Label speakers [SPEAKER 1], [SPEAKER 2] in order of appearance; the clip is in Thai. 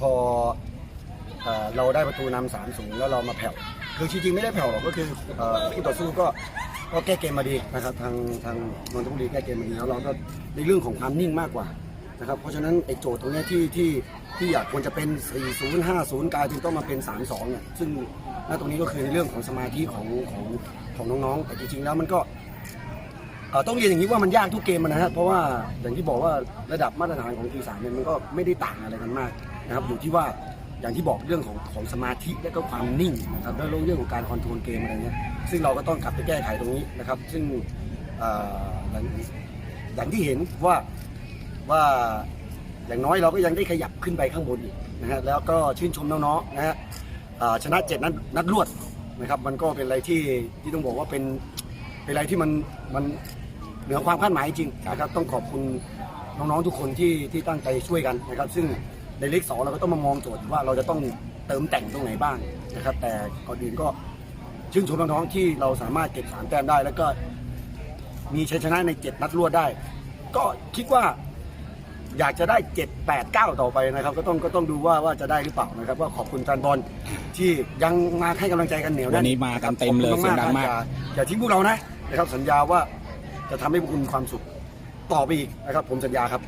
[SPEAKER 1] พอเอเราได้ประตูนำสามศูนย์แล้วเรามาแผ่วคือจริงๆไม่ได้แผ่วหรอกก็คืออ่อผู้ต่อสู้ก็ก็แก้เกมมาดีนะครับทางทางนนทบุรีแก้เกมมาดีแล้วเราก็ในเรื่องของความนิ่งมากกว่านะครับเพราะฉะนั้นไอ้โจทย์ตรงนี้ที่ที่ที่อยากควรจะเป็น 4 0 5 0 กลายเป็นต้องมาเป็น 3 2เนี่ยซึ่งณตรงนี้ก็คือในเรื่องของสมาธิของของของน้องๆ แต่จริงๆแล้วมันก็ต้องเรียนอย่างนี้ว่ามันยากทุกเกมอะนะฮะเพราะว่าอย่างที่บอกว่าระดับมาตรฐานของทีสามเนี่ยมันก็ไม่ได้ต่างอะไรกันมาก นะครับอยู่ที่ว่าอย่างที่บอกเรื่องของของสมาธิและก็ความนิ่งนะครับแล้วเรื่องของการคอนโทรลเกมอะไรเงี้ยซึ่งเราก็ต้องกลับไปแก้ไขตรงนี้นะครับ ซึ่งอย่างอย่างที่เห็นว่าว่าอย่างน้อยเราก็ยังได้ขยับขึ้นไปข้างบนอีกนะฮะแล้วก็ชื่นชมน้องๆนะฮะชนะเจ็ดนัดนัดรวดนะครับ มันก็เป็นอะไรที่ที่ต้องบอกว่าเป็นเป็นอะไรที่มันมันเหนือความคาดหมายจริงนะครับต้องขอบคุณน้องๆทุกคนที่ที่ตั้งใจช่วยกันนะครับ ซึ่ง ในเลขสองเราก็ต้องมามองโจทย์ว่าเราจะต้องเติมแต่งตรงไหนบ้างนะครับ แต่ก่อนอื่นก็ชื่นชมน้องๆที่เราสามารถเก็บสามแต้มได้ แล้วก็มีชัยชนะในเจ็ดนัดรวดได้ ก็คิดว่าอยากจะได้เจ็ดแปดเก้าต่อไปนะครับ ก็ต้องก็ต้องดูว่าว่าจะได้หรือเปล่านะครับก็ขอบคุณแฟนบอลที่ยังมาให้กำลังใจกันเหนียวแน่
[SPEAKER 2] วันนี้มากันเต็มเลย
[SPEAKER 1] ขอบคุณ
[SPEAKER 2] เสียงดังมาก
[SPEAKER 1] อย่อย่าทิ้งพวกเรานะนะครับสัญญาว่าจะทำให้พวกคุณมีความสุขต่อไปอีกนะครับ ผมสัญญาครับ